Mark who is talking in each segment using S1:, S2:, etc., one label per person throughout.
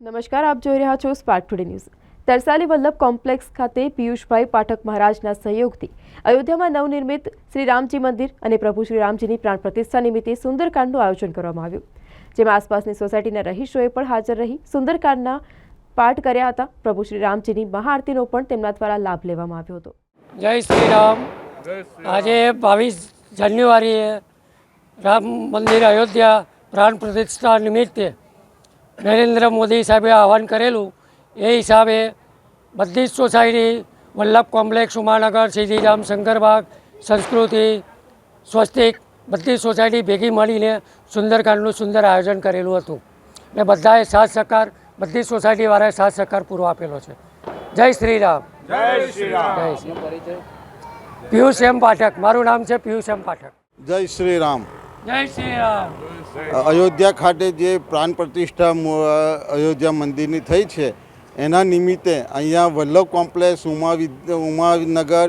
S1: નમસ્કાર આપ જોઈ રહ્યા છો Spark Today News Tarsali Vallabh complex ખાતે પિયુષભાઈ પાઠક મહારાજના સહયોગથી અયોધ્યામાં નવનિર્મિત શ્રી રામજી મંદિર અને પ્રભુ શ્રી રામજીની પ્રાણ પ્રતિષ્ઠા નિમિત્તે સુંદરકાંડનું આયોજન કરવામાં આવ્યું. જેમાં આસપાસની સોસાયટીના રહીશોએ પણ હાજર રહી સુંદરકાંડના પાઠ કર્યા હતા. પ્રભુ શ્રી રામજીની મહાઆરતીનો પણ તેમના દ્વારા લાભ લેવામાં આવ્યો હતો.
S2: જય શ્રી રામ. આજે બાવીસ જાન્યુઆરીએ રામ મંદિર અયોધ્યા પ્રાણ પ્રતિષ્ઠા નિમિત્તે નરેન્દ્ર મોદી સાહેબે આહવાન કરેલું એ હિસાબે બધી જ સોસાયટી વલ્લભ કોમ્પ્લેક્ષ ઉમાનગર સીધીરામ શંકરબાગ સંસ્કૃતિ સ્વસ્તિક બધી સોસાયટી ભેગી મળીને સુંદરકાંડનું સુંદર આયોજન કરેલું હતું. ને બધાએ સાથ સહકાર બધી સોસાયટીવાળાએ સાથ સહકાર પૂરો આપેલો છે. જય શ્રી રામ જય શ્રી રામ પિયુષ એમ પાઠક. મારું નામ છે પિયુષ એમ પાઠક.
S3: જય શ્રી રામ અયોધ્યા ખાતે જે પ્રાણ પ્રતિષ્ઠા અયોધ્યા મંદિરની થઈ છે, એના નિમિત્તે અહીંયા વલ્લભ કોમ્પ્લેક્સ, ઉમા ઉમાનગર,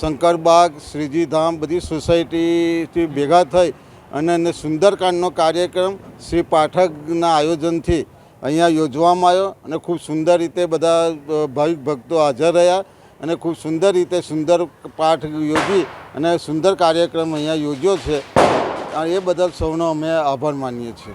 S3: શંકરબાગ, શ્રીજીધામ બધી સોસાયટીથી ભેગા થઈ અને એને સુંદરકાંડનો કાર્યક્રમ શ્રી પાઠકના આયોજનથી અહીંયા યોજવામાં આવ્યો અને ખૂબ સુંદર રીતે બધા ભાવિક ભક્તો હાજર રહ્યા અને ખૂબ સુંદર રીતે સુંદર પાઠ યોજી અને સુંદર કાર્યક્રમ અહીંયા યોજ્યો છે. એ બદલ સૌનો અમે આભાર માનીએ છીએ.